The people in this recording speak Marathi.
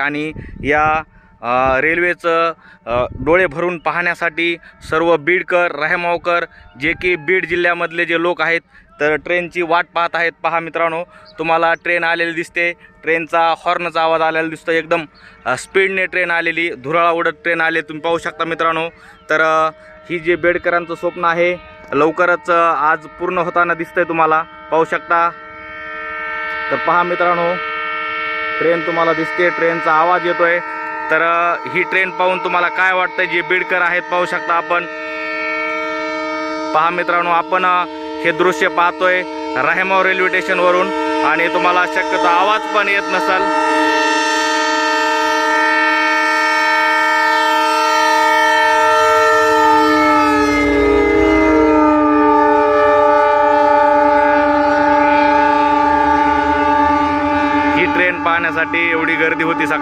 आणि या रेल्वेचं डोळे भरून पाहण्यासाठी सर्व बीडकर राहेमावकर जे की बीड जिल्ह्यामधले जे लोक आहेत तर ट्रेनची वाट पाहत आहेत. पहा मित्रांनो तुम्हाला ट्रेन आलेली दिसते. ट्रेनचा हॉर्नचा आवाज आलेला दिसतो एकदम. स्पीडने ट्रेन आलेली धुराळा उडत ट्रेन आले. तुम्ही पाहू शकता मित्रांनो. तर ही जे बेडकरांचं स्वप्न आहे लवकरच आज पूर्ण होताना दिसतंय तुम्हाला. पाहू शकता. तर पहा मित्रांनो ट्रेन तुम्हाला दिसते ट्रेनचा आवाज येतोय. तर ही ट्रेन पाहून तुम्हाला काय वाटतंय? जे बीडकर आहेत पाहू शकता आपण. पहा मित्रांनो आपण हे दृश्य पाहतोय राहेमाव रेल्वे स्टेशनवरून. आणि तुम्हाला शक्यतो आवाज पण येत नसल. पाहण्यासाठी एवढी गर्दी होती सकाळ